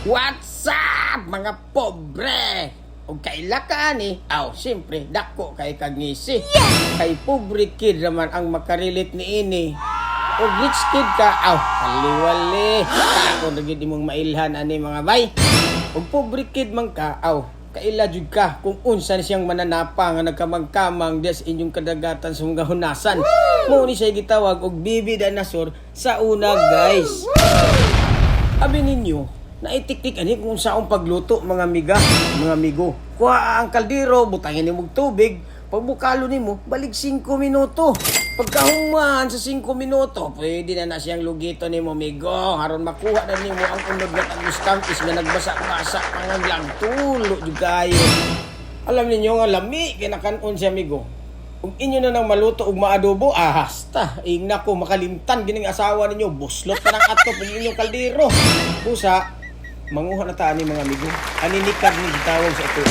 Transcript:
What's up mga pobre? O kaila ka ani? Aw, siyempre, dako kay kagngisi. Kay pobre kid naman ang makarilit ni ini. O rich kid ka, aw, kaliwali. Ako na gid imong mailhan ani mga bay. O pobre kid man ka, aw, kaila jud ka kung unsan siyang mananapa nga nagkamang-kamang des inyong kadagatan sa mga hunasan. Mo ni siya gitawag og bibi dinosaur sa una, guys. Abi ninyo, naitiktik ani kung saong pagluto mga miga, mga migo. Kuha ang kaldero, butangin ni mong tubig, pagbukalo nimo, balik 5 minuto. Pagkahuman sa 5 minuto, pwede na na siyang lugito nimo migo. Haron makuha na nimo ang unod na tagus-tampis nga nagbasa-basa pangaglang tulo kayo. Alam ninyo nga lami kinakanon siya migo. Kung inyo na nang maluto og maadobo, ah, hasta. Ing nako, makalimtan gining asawa ninyo. Buslot pa ng atop ng inyong kaldero. Pusa, Manguha na taan ni mga amigo. Aninikad ni gitawag sa ito.